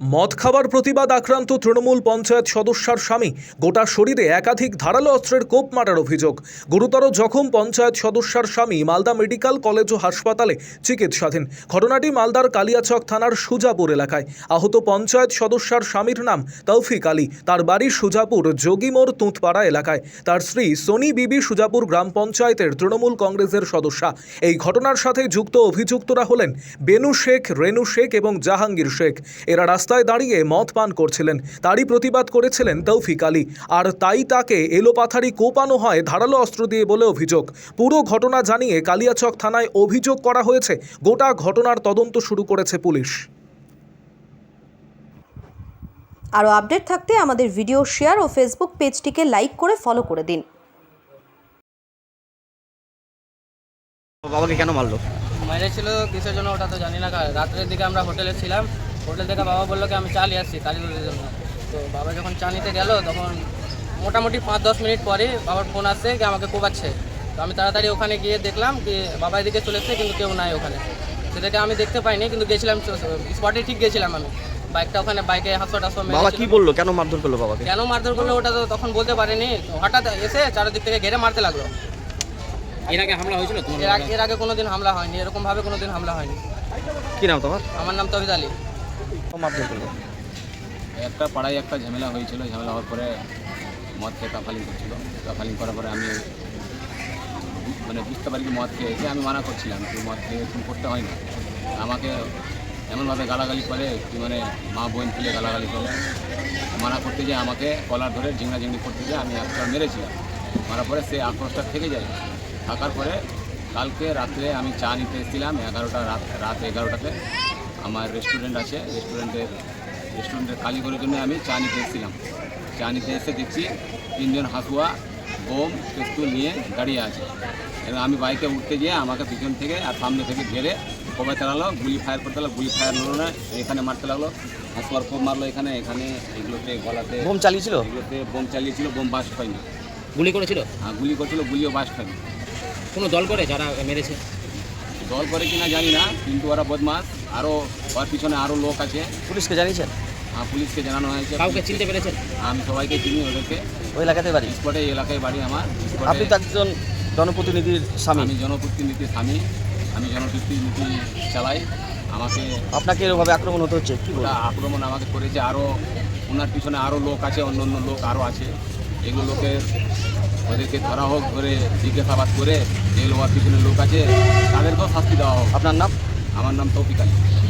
মদ খাবার প্রতিবাদ আক্রান্ত তৃণমূল পঞ্চায়েত সদস্যার স্বামী। গোটা শরীরে একাধিক ধারালো অস্ত্রের কোপ মারার অভিযোগ। গুরুতর জখম পঞ্চায়েত সদস্যার স্বামী মালদা মেডিকেল কলেজ ও হাসপাতালে চিকিৎসাধীন। ঘটনাটি মালদার কালিয়াচক থানার সুজাপুর এলাকায়। আহত পঞ্চায়েত সদস্যার স্বামীর নাম তৌফিক আলী। তার বাড়ি সুজাপুর, যোগীমোড়, তুঁতপাড়া এলাকায়। তার স্ত্রী সোনি বিবি সুজাপুর গ্রাম পঞ্চায়েতের তৃণমূল কংগ্রেসের সদস্যা। এই ঘটনার সাথে যুক্ত অভিযুক্তরা হলেন বেনু শেখ, রেনু শেখ এবং জাহাঙ্গীর শেখ। এরা রাস্তায় দাঁড়িয়ে মদ পান করছিলেন। তারই প্রতিবাদ করেছিলেন তৌফিক আলী। আর তাই তাকে এলোপাথারি কোপানো হয় ধারালো অস্ত্র দিয়ে বলে অভিযোগ। পুরো ঘটনা জানিয়ে কালিয়াচক থানায় অভিযোগ করা হয়েছে। গোটা ঘটনার তদন্ত শুরু করেছে পুলিশ। আরও আপডেট থাকতে আমাদের ভিডিও শেয়ার ও ফেসবুক পেজটিকে লাইক করে ফলো করে দিন। বাবাকে কেন মারলো? মেরেছিল কিসের জন্য ওটা তো জানি না। রাত্রের দিকে আমরা হোটেলে ছিলাম। হোটেল থেকে বাবা বলল কি আমি চা নিয়ে আসছি কালী জন্য তো বাবা যখন চা নিতে গেল তখন মোটামুটি পাঁচ দশ মিনিট পরে বাবার ফোন আসছে কি আমাকে কোবাচ্ছে তো আমি তাড়াতাড়ি ওখানে গিয়ে দেখলাম কি বাবা এদিকে চলে এসছে কিন্তু কেউ নাই ওখানে। সেটাকে আমি দেখতে পাইনি কিন্তু গেছিলাম স্পটে ঠিক গেছিলাম আমি। বাইকটা ওখানে বাইকে হাসো টাসো বাবা কি বলল? কেন মারধর করল বাবাকে? কেন মারধর করল ওটা তো তখন বলতে পারেনি। হঠাৎ এসে চারিদিক থেকে ঘেরে মারতে লাগল। এর আগে হামলা হয়েছিল এর আগে এর আগে কোনোদিন হামলা হয়নি এরকমভাবে কোনোদিন হামলা হয়নি। কি নাম তোমার? আমার নাম তহিদ আলী। মারধর করল একটা পাড়ায় একটা ঝামেলা হয়েছিল, ঝামেলা হওয়ার পরে মদ খেয়ে কাফালিং করছিল। কাফালিং করার পরে আমি মানে বুঝতে পারি কি মদ খেয়েছে আমি মানা করছিলাম তুই মদ খেয়ে এরকম করতে হয় না। আমাকে এমনভাবে গালাগালি করে কি মানে মা বোন তুলে গালাগালি করে। মানা করতে যে আমাকে কলার ধরে ঝিংড়ি করতে যে আমি একটা মেরেছিলাম। মারার পরে সে আক্রোশটা থেকে যায়। থাকার পরে কালকে রাত্রে আমি চা নিতে এসেছিলাম এগারোটা রাত রাত এগারোটাতে। আমার রেস্টুরেন্ট আছে রেস্টুরেন্টের রেস্টুরেন্টের কালীঘরের জন্য আমি চা নিতে এসেছিলাম। চা নিতে এসে দেখছি তিনজন হাসুয়া বোম পেস্তুল নিয়ে দাঁড়িয়ে আছে। এবং আমি বাইকে উঠতে গিয়ে আমাকে পিছন থেকে আর সামনে থেকে ঘেরে কবে চালালো গুলি ফায়ার করতে লাগল গুলি ফায়ার হলো না এখানে মারতে লাগল হাসুয়ার খুব মারলো এখানে এখানে এগুলোতে গলাতে বোম চালিয়েছিল? এগুলোতে বোম চালিয়েছিল বোম বাস্ট হয়নি। গুলি করেছিল? হ্যাঁ গুলি করেছিল গুলিও বাস্ট হয়নি। কোনো দল করে যারা মেরেছে? দল করে কিনা জানি না কিন্তু ওরা বদমাস আরও ওর পিছনে আরও লোক আছে। পুলিশকে জানিয়েছেন? আর পুলিশকে জানানো হয়েছে। কাউকে চিনতে পেরেছেন? আমি সবাইকে চিনি ওদেরকে। ওই এলাকাতে বাড়ি? স্পটে এই এলাকায় বাড়ি আমার। আপনি তো একজন জনপ্রতিনিধির স্বামী। আমি জনপ্রতিনিধির স্বামী। আমি জনপ্রতিনিধি চালাই। আমাকে আপনাকে এরভাবে আক্রমণ হতে হচ্ছে? কি আক্রমণ আমাকে করেছে। আরও ওনার পিছনে আরও লোক আছে অন্য অন্য লোক আরও আছে। এগুলো লোকের ওদেরকে ধরা হোক ধরে জিজ্ঞাসাবাদ করে যেগুলো ওর পিছনে লোক আছে তাদেরকেও শাস্তি দেওয়া হোক। আপনার নাম? আমার নাম তৌফিক আলী।